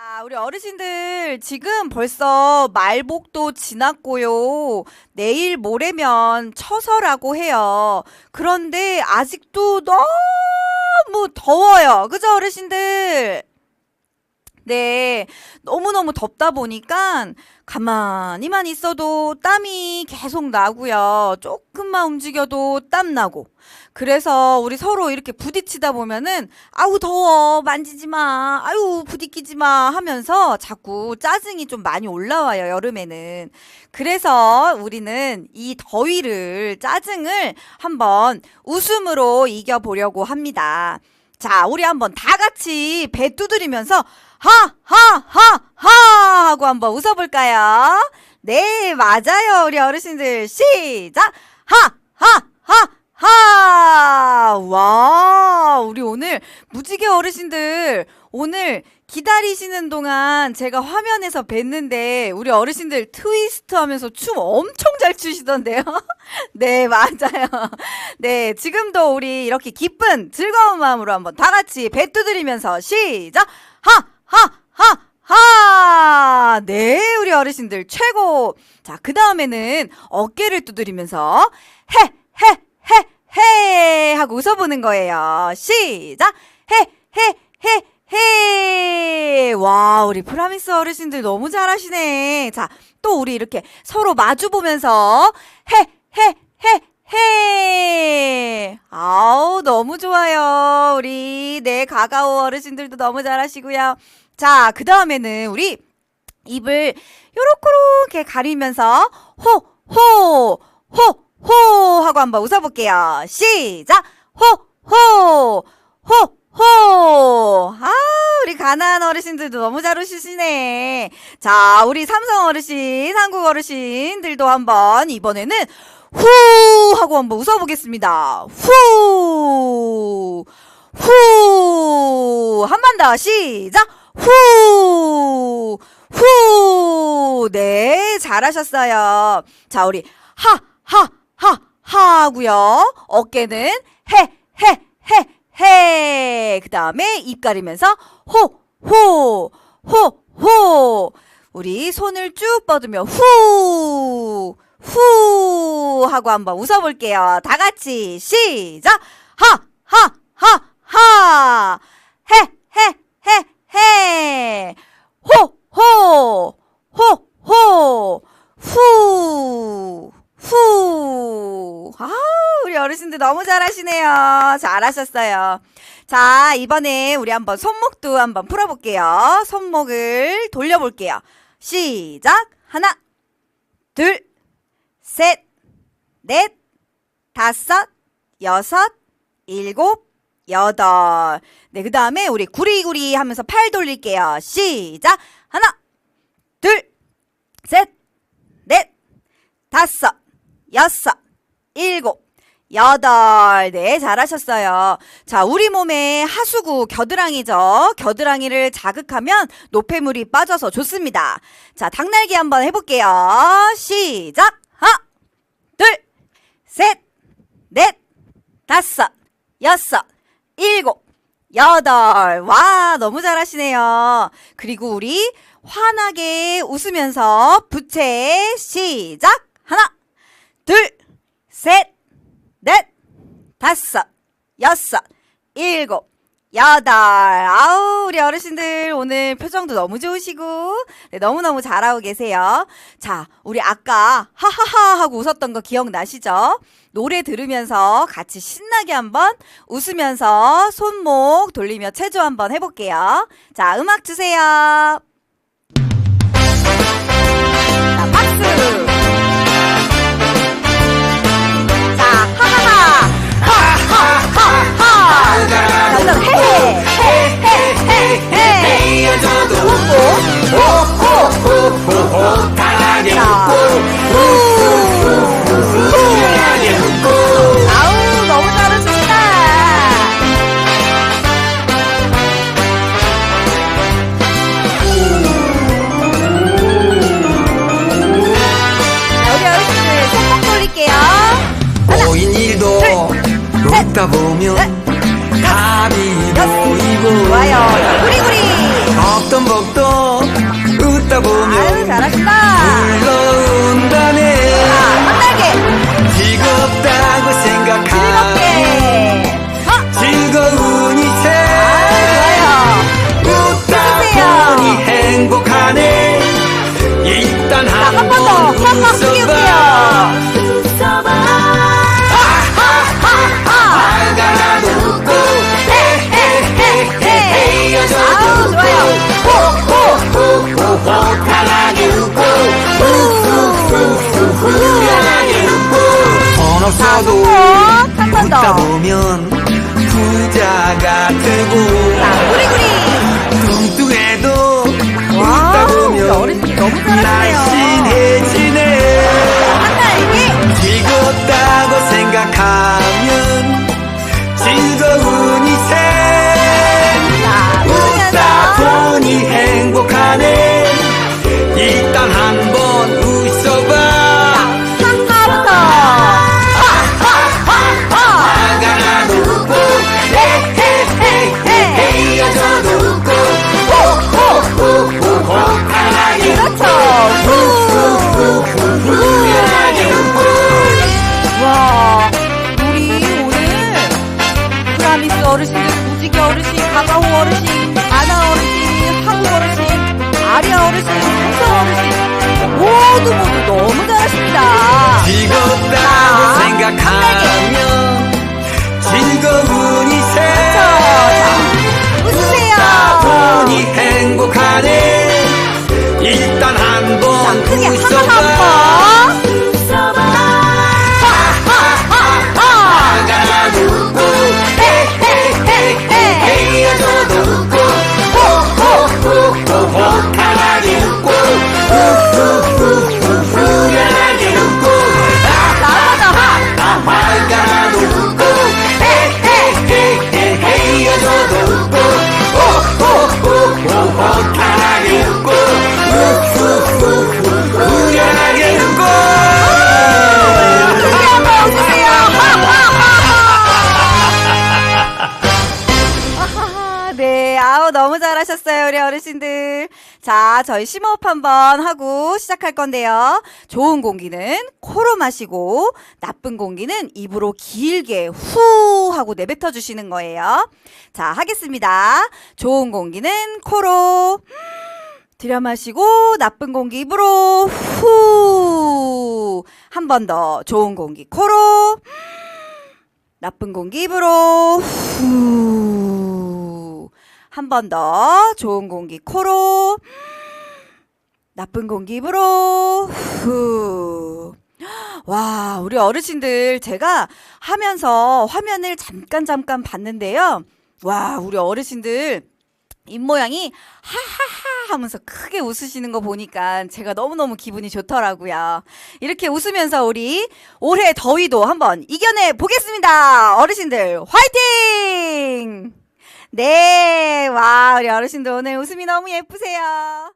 자, 우리 어르신들 지금 벌써 말복도 지났고요. 내일 모레면 처서라고 해요. 그런데 아직도 너무 더워요. 그죠, 어르신들? 네, 너무너무 덥다 보니까 가만히만 있어도 땀이 계속 나고요. 조금만 움직여도 땀 나고. 그래서 우리 서로 이렇게 부딪히다 보면은 아우 더워 만지지 마. 아유 부딪히지 마 하면서 자꾸 짜증이 좀 많이 올라와요, 여름에는. 그래서 우리는 이 더위를 짜증을 한번 웃음으로 이겨 보려고 합니다. 자, 우리 한번 다 같이 배 두드리면서 하, 하, 하, 하 하고 한번 웃어볼까요? 네, 맞아요. 우리 어르신들. 시작! 하, 하, 하, 하! 와, 우리 오늘 무지개 어르신들 오늘 기다리시는 동안 제가 화면에서 뵀는데 우리 어르신들 트위스트 하면서 춤 엄청 잘 추시던데요. 네, 맞아요. 네, 지금도 우리 이렇게 기쁜 즐거운 마음으로 한번 다 같이 배 두드리면서 시작! 하, 하, 하, 하! 네, 우리 어르신들 최고! 자, 그 다음에는 어깨를 두드리면서 해, 해, 해, 해! 하고 웃어보는 거예요. 시작! 해, 해, 해, 해! 와, 우리 프라미스 어르신들 너무 잘하시네. 자, 또 우리 이렇게 서로 마주 보면서 해, 해, 해, 해! 아우, 너무 좋아요. 우리, 네, 가가오 어르신들도 너무 잘하시고요. 자, 그 다음에는 우리 입을 요렇게 가리면서 호, 호, 호, 호 하고 한번 웃어볼게요. 시작! 호, 호, 호, 호! 아, 우리 가나안 어르신들도 너무 잘 웃으시네. 자, 우리 삼성 어르신, 한국 어르신들도 한번 이번에는 후! 하고 한번 웃어보겠습니다. 후! 후! 한 번 더, 시작! 후! 후! 네, 잘하셨어요. 자, 우리 하, 하, 하, 하 하고요. 어깨는 해, 해, 해, 해. 그 다음에 입 가리면서 호, 호, 호, 호. 우리 손을 쭉 뻗으며 후, 후 하고 한번 웃어볼게요. 다 같이 시작. 하, 하, 하, 하. 해, 해, 해, 해. 호, 호, 호, 호. 후, 후. 아, 우리 어르신들 너무 잘하시네요. 잘하셨어요. 자, 이번에 우리 한번 손목도 한번 풀어볼게요. 손목을 돌려볼게요. 시작. 하나, 둘, 셋, 넷, 다섯, 여섯, 일곱, 여덟. 네, 그 다음에 우리 구리구리 하면서 팔 돌릴게요. 시작. 하나, 둘, 셋, 넷, 다섯, 여섯, 일곱, 여덟. 네, 잘하셨어요. 자, 우리 몸의 하수구 겨드랑이죠. 겨드랑이를 자극하면 노폐물이 빠져서 좋습니다. 자, 닭날개 한번 해볼게요. 시작. 셋, 넷, 다섯, 여섯, 일곱, 여덟. 와, 너무 잘하시네요. 그리고 우리 환하게 웃으면서 부채 시작. 하나, 둘, 셋, 넷, 다섯, 여섯, 일곱, 여덟. 아우, 우리 어르신들 오늘 표정도 너무 좋으시고, 네, 너무너무 잘하고 계세요. 자, 우리 아까 하하하 하고 웃었던 거 기억나시죠? 노래 들으면서 같이 신나게 한번 웃으면서 손목 돌리며 체조 한번 해볼게요. 자, 음악 주세요. 자, 박수! 자, 하하하! 하하하 그다음 헤헤! 돈 없어도 한번 웃다 더. 보면 부자가 되고 자, 구리구리. 뚱뚱해도 웃다 와우, 우리 보면 어르신이 너무 잘하시네요. 날씬해지네 한달게. 즐겁다고 생각하면 어르신들. 자, 저희 심호흡 한번 하고 시작할 건데요. 좋은 공기는 코로 마시고 나쁜 공기는 입으로 길게 후 하고 내뱉어 주시는 거예요. 자, 하겠습니다. 좋은 공기는 코로 들여 마시고 나쁜 공기 입으로 후. 한 번 더. 좋은 공기 코로 나쁜 공기 입으로 후. 한 번 더. 좋은 공기 코로 나쁜 공기 입으로 후. 와, 우리 어르신들 제가 하면서 화면을 잠깐 잠깐 봤는데요. 와, 우리 어르신들 입 모양이 하하하 하면서 크게 웃으시는 거 보니까 제가 너무너무 기분이 좋더라고요. 이렇게 웃으면서 우리 올해 더위도 한번 이겨내 보겠습니다. 어르신들 화이팅! 네, 와, 우리 어르신들 오늘 웃음이 너무 예쁘세요.